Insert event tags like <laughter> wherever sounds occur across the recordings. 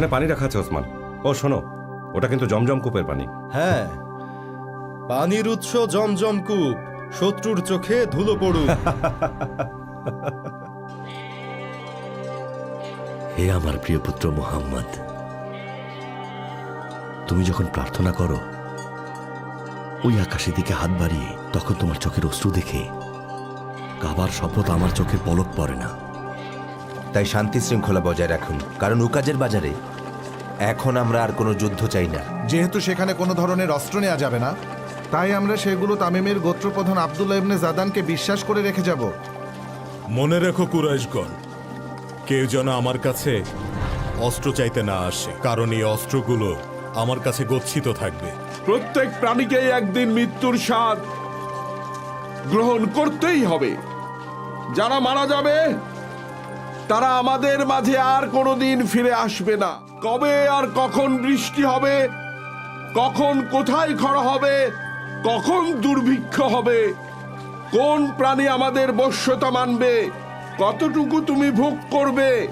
ওখানে পানি রাখা আছে ওসমান। ও শোনো ওটা কিন্তু জমজম কূপের পানি। হ্যাঁ পানির উৎস জমজম কূপ শত্রুর চোখে ধুলো পড়ুক। <laughs> হে আমার প্রিয় পুত্র মোহাম্মদ তুমি যখন প্রার্থনা করো ওই আকাশের দিকে হাত বাড়িয়ে তখন তোমার চোখের অশ্রু দেখে কাবার শপথ আমার চোখে পলক পড়ে না। তাই শান্তি শৃঙ্খলা বজায় রাখুন কারণ উকাজের বাজারে এখন আমরা আর কোনো যুদ্ধ চাই না। যেহেতু সেখানে কোনো ধরনের অস্ত্র নেওয়া যাবে না তাই আমরা সেগুলো তামিমের গোত্রপ্রধান আবদুল্লাহ ইবনে জাদানকে বিশ্বাস করে রেখে যাব। মনে রেখো কুরাইশগণ কেউ যেন আমার কাছে অস্ত্র চাইতে না আসে কারণ এই অস্ত্রগুলো আমার কাছে গচ্ছিত থাকবে। প্রত্যেক প্রাণীকেই একদিন মৃত্যুর স্বাদ গ্রহণ করতেই হবে। যারা মারা যাবে তারা আমাদের মাঝে আর কোনোদিন ফিরে আসবে না। কবে আর কখন বৃষ্টি হবে? কখন কোথায় খরা হবে? কখন দুর্ভিক্ষ হবে? কোন প্রাণী আমাদের বশ্যতা মানবে? কতটুকু তুমি ভোগ করবে?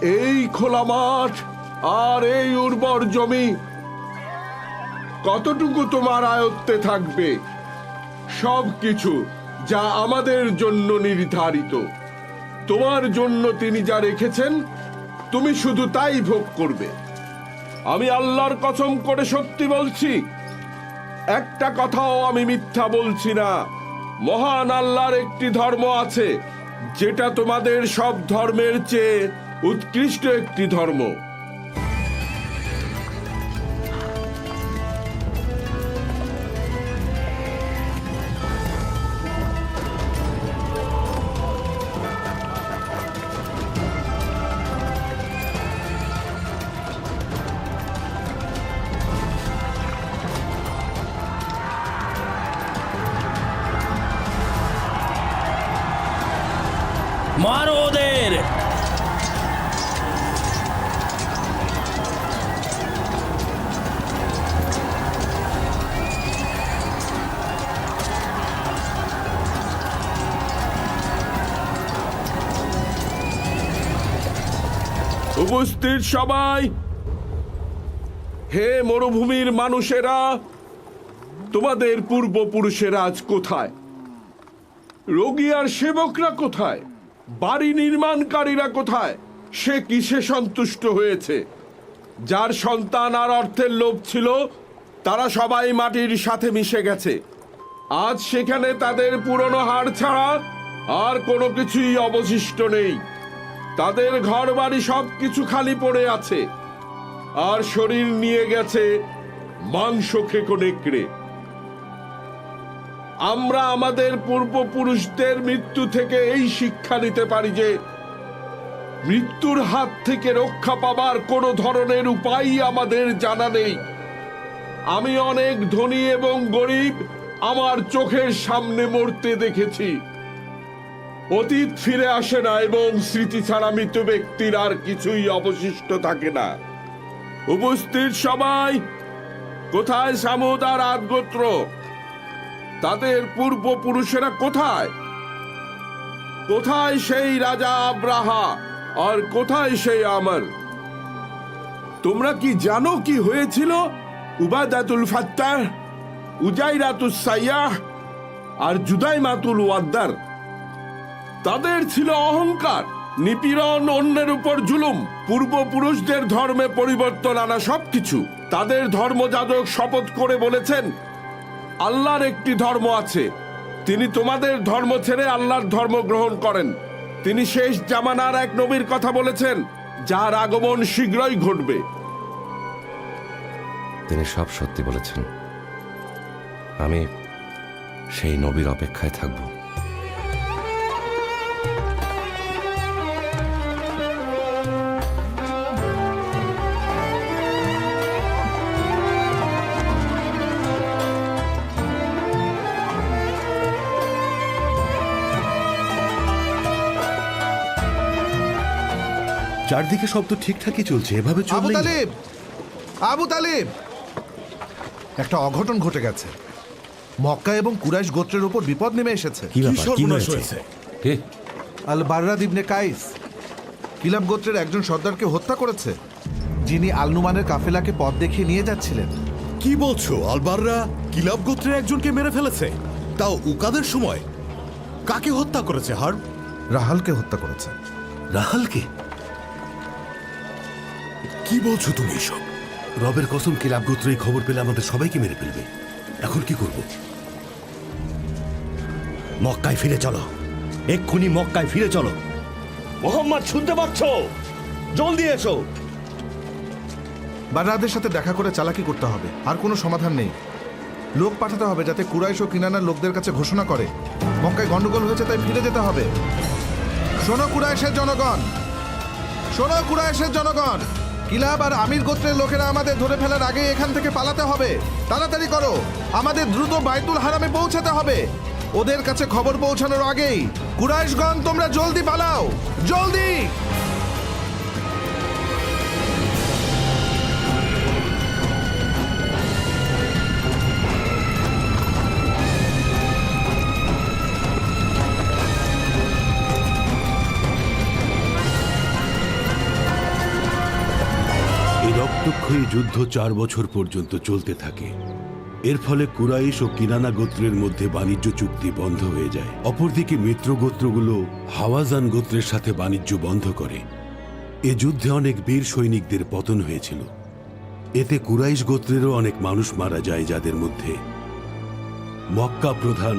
এই খোলা মাঠ আর এই উর্বর জমি কতটুকু তোমার আয়ত্তে থাকবে? সব কিছু যা আমাদের জন্য নির্ধারিত। তোমার জন্য তিনি যা রেখেছেন তুমি শুধু তাই ভোগ করবে। আমি আল্লাহর কসম করে সত্যি বলছি, একটা কথাও আমি মিথ্যা বলছি না। মহান আল্লাহর একটি ধর্ম আছে, যেটা তোমাদের সব ধর্মের চেয়ে উৎকৃষ্ট একটি ধর্ম। উপস্থিত সবাই। হে মরুভূমির মানুষেরা, তোমাদের পূর্বপুরুষেরা আজ কোথায়? রোগী আর সেবকরা কোথায়? বাড়ি নির্মাণকারীরা কোথায়? সে কিসে সন্তুষ্ট হয়েছে? যার সন্তান আর অর্থের লোভ ছিল, তারা সবাই মাটির সাথে মিশে গেছে। আজ সেখানে তাদের পুরনো হাড় ছাড়া আর কোনো কিছুই অবশিষ্ট নেই। তাদের ঘর বাড়ি সব কিছু খালি পড়ে আছে। আর শরীর নিয়ে গেছে মাংস খেকো নেকড়ে আমরা আমাদের পূর্বপুরুষদের মৃত্যু থেকে এই শিক্ষা নিতে পারি যে, মৃত্যুর হাত থেকে রক্ষা পাবার কোনো ধরনের উপায় আমাদের জানা নেই। আমি অনেক ধনী এবং গরিব, আমার চোখের সামনে মরতে দেখেছি। অতীত ফিরে আসে না এবং স্মৃতি ছাড়া মৃত ব্যক্তির আর কিছুই অবশিষ্ট থাকে না। উপস্থিত সবাই, কোথায় সামুদ আদগোত্র? তাদের পূর্বপুরুষেরা কোথায়? কোথায় সেই রাজা আব্রাহা আর কোথায় সেই আমার? তোমরা কি জানো কি হয়েছিল? উবাদাতুল ফাত্তার উজাইরাতুস সাইয়াহ আর জুদাই মাতুল ওয়াদ্দার? তাদের ছিল অহংকার, নিপীড়ন, অন্যের উপর জুলুম। পূর্বপুরুষদের ধর্মে পরিবর্তন আনা সবকিছু। তাদের ধর্মযাজক শপথ করে বলেছেন, আল্লাহর একটি ধর্ম আছে। তিনি তোমাদের ধর্ম ছেড়ে আল্লাহর ধর্ম গ্রহণ করেন। তিনি শেষ জামানার এক নবীর কথা বলেছেন, যার আগমন শীঘ্রই ঘটবে। তিনি সব সত্যি বলেছেন। আমি সেই নবীর অপেক্ষায় থাকব। চারদিকে সব তো ঠিকঠাকই চলছে এভাবে আবু চললে তালিব! আবু তালিব! একটা অঘটন ঘটে গেছে। মক্কা এবং কুরাইশ গোত্রের উপর বিপদ নেমে এসেছে। কি ব্যাপার? কি সর্বনাশ হয়েছে? হয়েছে। কে? আল বাররাদ ইবনে কাইস। কিলাব গোত্রের একজন সর্দারকে হত্যা করেছে। যিনি আলনুমানের কাফেলাকে পথ দেখিয়ে নিয়ে যাচ্ছিলেন। কি বলছো? আলবাররা কিলাব গোত্রের একজনকে মেরে ফেলেছে? তাও উকাদের সময়? কাকে হত্যা করেছে হার রাহালকে হত্যা করেছে। রাহালকে? কি বলছো তুমি এসব? রবের কসম কিলাব গোত্র এই খবর পেলে আমাদের সবাইকে মেরে ফেলবে। এখন কি করব? মক্কায় ফিরে চলো। এক্ষুনি মক্কায় ফিরে চলো। মোহাম্মদ, শুনতে পাচ্ছ? জলদি এসো। বাররাদের সাথে দেখা করে চালাকি করতে হবে। আর কোনো সমাধান নেই। লোক পাঠাতে হবে যাতে কুরাইশ ও কিনানার লোকদের কাছে ঘোষণা করে। মক্কায় গন্ডগোল হয়েছে, তাই ফিরে যেতে হবে। শোনো কুরাইশের জনগণ! শোনো কুরাইশের জনগণ! কিলাব আর আমির গোত্রের লোকেরা আমাদের ধরে ফেলার আগে এখান থেকে পালাতে হবে। তাড়াতাড়ি করো। আমাদের দ্রুত বাইতুল হারামে পৌঁছাতে হবে। ওদের কাছে খবর পৌঁছানোর আগেই কুরাইশগঞ্জ তোমরা জলদি পালাও। জলদি! রক্তক্ষয়ী যুদ্ধ চার বছর পর্যন্ত চলতে থাকে। এর ফলে কুরাইশ ও কিনানা গোত্রের মধ্যে বাণিজ্য চুক্তি বন্ধ হয়ে যায়। অপরদিকে মিত্র গোত্রগুলো হাওয়াজান গোত্রের সাথে বাণিজ্য বন্ধ করে। এ যুদ্ধে অনেক বীর সৈনিকদের পতন হয়েছিল। এতে কুরাইশ গোত্রেরও অনেক মানুষ মারা যায় যাদের মধ্যে মক্কা প্রধান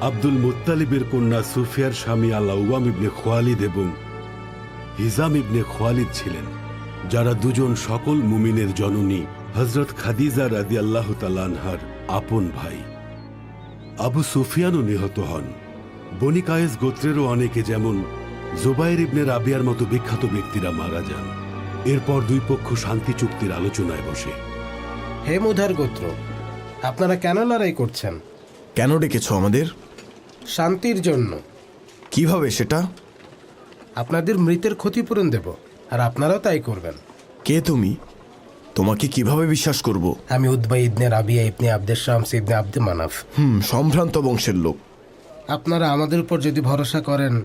আব্দুল মুত্তালিবের কন্যা সুফিয়ার স্বামী আল্লাহ ইবনে খোয়ালিদ এবং হিজাম ইবনে খোয়ালিদ ছিলেন। যারা দুজন সকল মুমিনের জননী হজরত খাদিজা রাদি আল্লাহ তালানহার আপন ভাই। আবু সুফিয়ানও নিহত হন। বনি কায়েস গোত্রেরও অনেকে যেমন জোবাইর ইবনে রাবিয়ার মতো বিখ্যাত ব্যক্তিরা মারা যান। এরপর দুই পক্ষ শান্তি চুক্তির আলোচনায় বসে। হে মুধার গোত্র আপনারা কেন লড়াই করছেন? কেন ডেকেছ আমাদের? শান্তির জন্য। কীভাবে সেটা? আপনাদের মৃতের ক্ষতিপূরণ দেব। আর আপনারাও তাই করবেন। কে তুমি? তোমাকে কীভাবে বিশ্বাস করব? আমি উদ্বা ইবনে রাবিয়া ইবনে আব্দের শামস ইবনে আব্দে মানাফ। হুম সম্ভ্রান্ত বংশের লোক। আপনারা আমাদের উপর যদি ভরসা করেন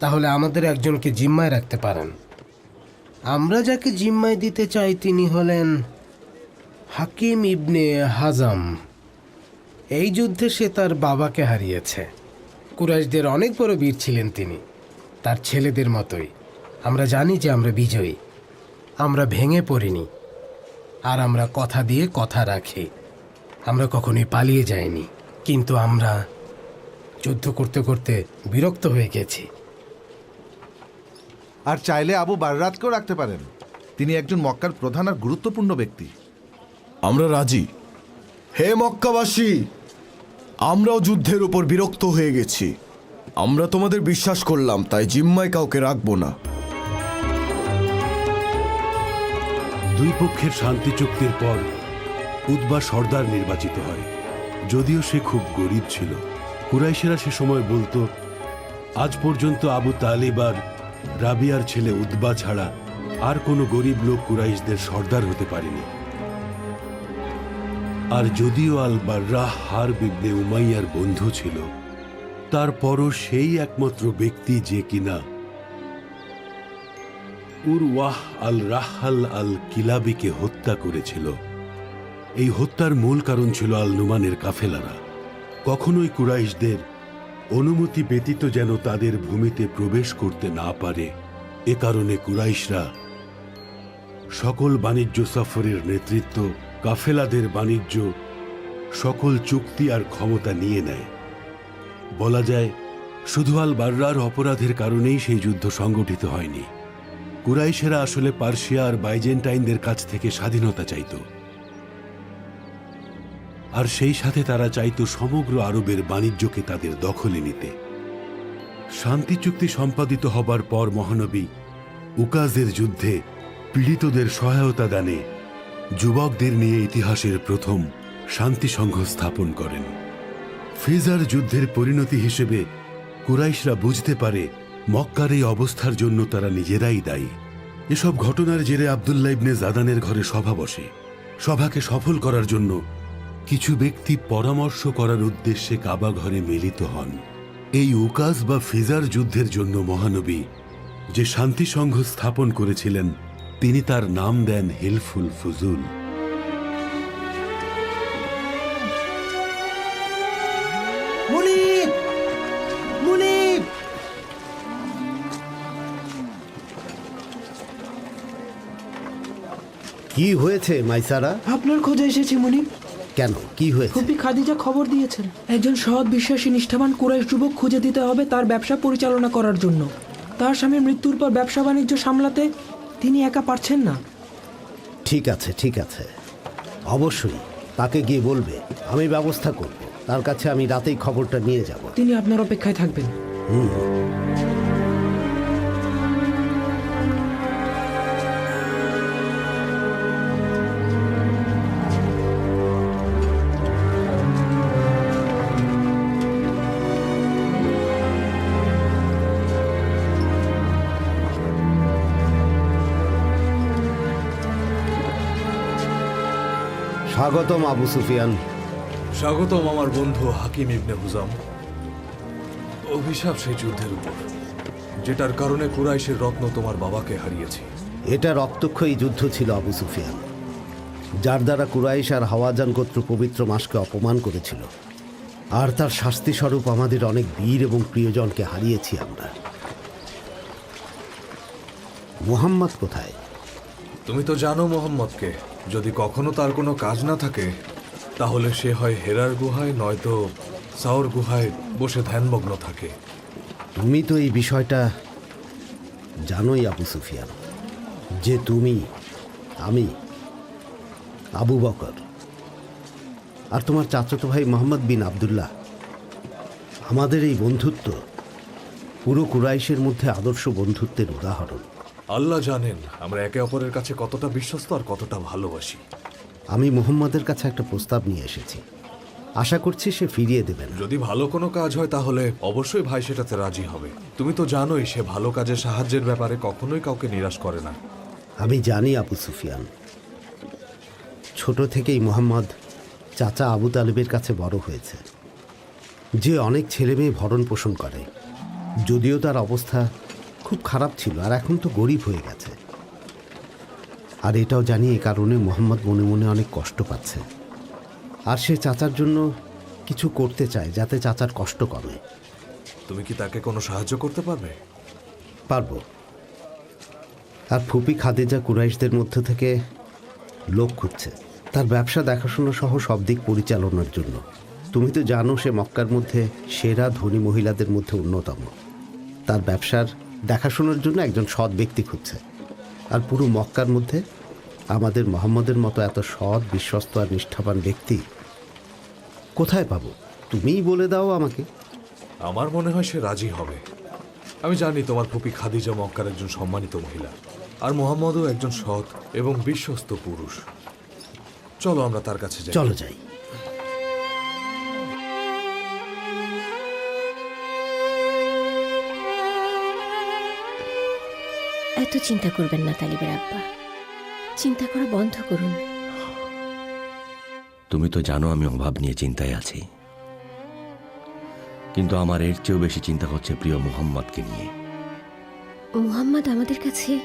তাহলে আমাদের একজনকে জিম্মায় রাখতে পারেন। আমরা যাকে জিম্মায় দিতে চাই তিনি হলেন হাকিম ইবনে হাজাম। এই যুদ্ধে সে তার বাবাকে হারিয়েছে। কুরাইশদের অনেক বড় বীর ছিলেন তিনি তার ছেলেদের মতোই। আমরা জানি যে আমরা বিজয়ী। আমরা ভেঙে পড়িনি। আর আমরা কথা দিয়ে কথা রাখি। আমরা কখনোই পালিয়ে যাইনি। কিন্তু আমরা যুদ্ধ করতে করতে বিরক্ত হয়ে গেছি। আর চাইলে আবু বাররাতকেও রাখতে পারেন। তিনি একজন মক্কার প্রধান আর গুরুত্বপূর্ণ ব্যক্তি। আমরা রাজি। হে মক্কাবাসী আমরাও যুদ্ধের উপর বিরক্ত হয়ে গেছি। আমরা তোমাদের বিশ্বাস করলাম তাই জিম্মায় কাউকে রাখব না। দুই পক্ষের শান্তি চুক্তির পর উদ্বা সর্দার নির্বাচিত হয়। যদিও সে খুব গরিব ছিল। কুরাইশেরা সে সময় বলতো, আজ পর্যন্ত আবু তালিব আর রাবিয়ার ছেলে উদ্বা ছাড়া আর কোনো গরিব লোক কুরাইশদের সর্দার হতে পারেনি। আর যদিও আল বার্রাহ হার বিবনে উমাইয়ার বন্ধু ছিল, তারপরও সেই একমাত্র ব্যক্তি যে কিনা উরওয়াহ আল রাহাল আল কিলাবিকে হত্যা করেছিল। এই হত্যার মূল কারণ ছিল আল নুমানের কাফেলারা। কখনোই কুরাইশদের অনুমতি ব্যতীত যেন তাদের ভূমিতে প্রবেশ করতে না পারে। এ কারণে কুরাইশরা সকল বাণিজ্য সফরের নেতৃত্ব কাফেলাদের বাণিজ্য, সকল চুক্তি আর ক্ষমতা নিয়ে নেয়। বলা যায়, শুধু আল বার্রার অপরাধের কারণেই সেই যুদ্ধ সংগঠিত হয়নি। কুরাইশেরা আসলে পার্সিয়া আর বাইজেন্টাইনদের কাছ থেকে স্বাধীনতা চাইত। আর সেই সাথে তারা চাইতো সমগ্র আরবের বাণিজ্যকে তাদের দখলে নিতে। শান্তি চুক্তি সম্পাদিত হবার পর মহানবী উকাজের যুদ্ধে পীড়িতদের সহায়তা দানে যুবকদের নিয়ে ইতিহাসের প্রথম শান্তি সংঘ স্থাপন করেন। ফিজার যুদ্ধের পরিণতি হিসেবে কুরাইশরা বুঝতে পারে মক্কার এই অবস্থার জন্য তারা নিজেরাই দায়ী। এসব ঘটনার জেরে আবদুল্লাহ ইবনে জাদানের ঘরে সভা বসে। সভাকে সফল করার জন্য কিছু ব্যক্তি পরামর্শ করার উদ্দেশ্যে কাবা ঘরে মিলিত হন। এই উকাস বা ফিজার যুদ্ধের জন্য মহানবী যে শান্তি সংঘ স্থাপন করেছিলেন, তিনি তার নাম দেন হিলফুল ফুজুল। কি হয়েছে মাইসারা? আপনার খোঁজে এসেছি মনিব কেন? কি হয়েছে? খুবই খাদিজা খবর দিয়েছেন। একজন সৎ বিশ্বাসী নিষ্ঠাবান কুরাইশ যুবক খুঁজে দিতে হবে তার ব্যবসা পরিচালনা করার জন্য। তার স্বামীর মৃত্যুর পর ব্যবসা বাণিজ্য সামলাতে তিনি একা পারছেন না। ঠিক আছে ঠিক আছে। অবশ্যই তাকে গিয়ে বলবে। আমি ব্যবস্থা করব। তার কাছে আমি রাতেই খবরটা নিয়ে যাব। তিনি আপনার অপেক্ষায় থাকবেন। স্বাগতম আবু সুফিয়ান। স্বাগতম আমার বন্ধু হাকিম ইবনে হুজাম। অভিশাপ সেই যুদ্ধের উপর যেটার কারণে কুরাইশের রত্ন তোমার বাবাকে হারিয়েছি। এটা রক্তক্ষয়ী যুদ্ধ ছিল আবু সুফিয়ান যার দ্বারা কুরাইশ আর হাওয়াজান গোত্র পবিত্র মাসকে অপমান করেছিল। আর তার শাস্তি স্বরূপ আমাদের অনেক বীর এবং প্রিয়জনকে হারিয়েছি আমরা। মুহাম্মদ কোথায়? তুমি তো জানো মোহাম্মদকে। যদি কখনো তার কোনো কাজ না থাকে, তাহলে সে হয় হেরার গুহায়, নয়তো সাওর গুহায় বসে ধ্যানমগ্ন থাকে। তুমি তো এই বিষয়টা জানোই, আবু সুফিয়ান, যে তুমি, আমি, আবু বকর আর তোমার চাচাতো ভাই মোহাম্মদ বিন আবদুল্লাহ, আমাদের এই বন্ধুত্ব পুরো কুরাইশের মধ্যে আদর্শ বন্ধুত্বের উদাহরণ। আল্লাহ জানেন আমরা একে অপরের কাছে কতটা বিশ্বস্ত আর কতটা ভালোবাসি। আমি মোহাম্মদের কাছে একটা প্রস্তাব নিয়ে এসেছি। আশা করছি সে ফিরিয়ে দেবে না। যদি ভালো কোনো কাজ হয় তাহলে অবশ্যই ভাই সেটাতে রাজি হবে। তুমি তো জানোই সে ভালো কাজে সাহায্যের ব্যাপারে কখনোই কাউকে নিরাশ করে না। আমি জানি আবু সুফিয়ান। ছোট থেকেই মোহাম্মদ চাচা আবু তালেবের কাছে বড় হয়েছে। যে অনেক ছেলে মেয়ে ভরণ পোষণ করে। যদিও তার অবস্থা খুব খারাপ ছিল আর এখন তো গরিব হয়ে গেছে। আর এটাও জানি এ কারণে মোহাম্মদ মনে মনে অনেক কষ্ট পাচ্ছে। আর সে চাচার জন্য কিছু করতে চায় যাতে চাচার কষ্ট কমে। তুমি কি তাকে কোনো সাহায্য করতে পারবে? পারব। আর ফুপি খাদিজা কুরাইশদের মধ্যে থেকে লোক খুঁজছে। তার ব্যবসা দেখাশোনা সহ সব দিক পরিচালনার জন্য। তুমি তো জানো সে মক্কার মধ্যে সেরা ধনী মহিলাদের মধ্যে অন্যতম। তার ব্যবসার দেখাশোনার জন্য একজন সৎ ব্যক্তি খুঁজছে। আর পুরো মক্কার মধ্যে আমাদের মোহাম্মদের মতো এত সৎ বিশ্বস্ত আর নিষ্ঠাবান ব্যক্তি কোথায় পাবো? তুমিই বলে দাও আমাকে। আমার মনে হয় সে রাজি হবে। আমি জানি তোমার ফুপি খাদিজা মক্কার একজন সম্মানিত মহিলা। আর মোহাম্মদও একজন সৎ এবং বিশ্বস্ত পুরুষ। চলো আমরা তার কাছে যাই। চলো যাই। এত চিন্তা করবেন না তালিবের আব্বা। চিন্তা করা বন্ধ করুন। তুমি তো জানো আমি অভাব নিয়ে চিন্তায় আছি। কিন্তু আমার এর চেয়েও বেশি চিন্তা হচ্ছে প্রিয় মোহাম্মদকে নিয়ে। মুহাম্মদ আমাদের কাছে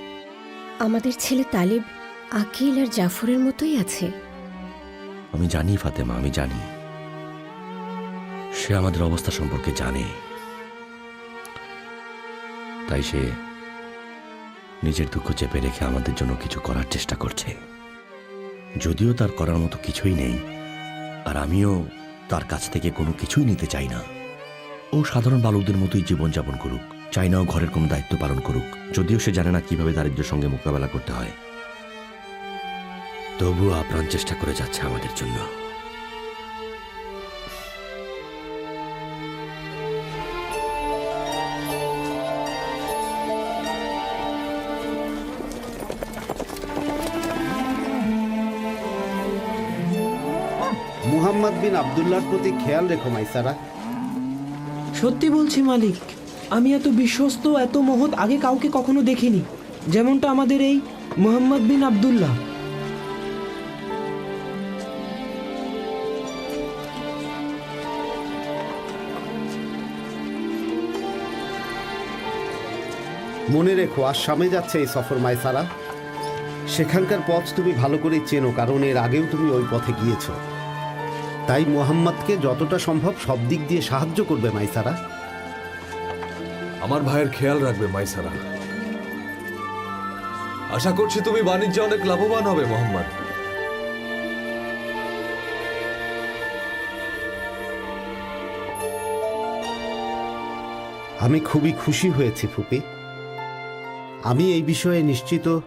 আমাদের ছেলে তালিব আকিল আর জাফরের মতোই আছে। আমি জানি ফাতেমা আমি জানি। সে আমাদের অবস্থা সম্পর্কে জানে। তাই সে নিজের দুঃখ চেপে রেখে আমাদের জন্য কিছু করার চেষ্টা করছে। যদিও তার করার মতো কিছুই নেই, আর আমিও তার কাছ থেকে কোনো কিছুই নিতে চাই না। ও সাধারণ বালকদের মতোই জীবনযাপন করুক, চাই না ও ঘরের কোনো দায়িত্ব পালন করুক, যদিও সে জানে না কীভাবে দারিদ্র্যের সঙ্গে মোকাবেলা করতে হয়। তবুও আপ্রাণ চেষ্টা করে যাচ্ছে আমাদের জন্য। বিন আবদুল্লাহর প্রতি খেয়াল রেখো মাইসারা সত্যি বলছি মালিক আমি এত বিশ্বস্ত এত মহৎ আগে কাউকে কখনো দেখিনি। যেমনটা আমাদের এই মোহাম্মদ বিন আব্দুল্লাহ। মনে রেখো আর সামনে যাচ্ছে এই সফর মাইসারা সেখানকার পথ তুমি ভালো করে চেনো কারণ এর আগেও তুমি ওই পথে গিয়েছো। তাই মোহাম্মদকে যতটা সম্ভব সব দিক দিয়ে সাহায্য করবে মাইসারা। আমার ভাইয়ের খেয়াল রাখবে মাইসারা। আশা করছি তুমি বাণিজ্যে অনেক লাভবান হবে মোহাম্মদ। আমি খুবই খুশি হয়েছি ফুপি। আমি এই বিষয়ে নিশ্চিত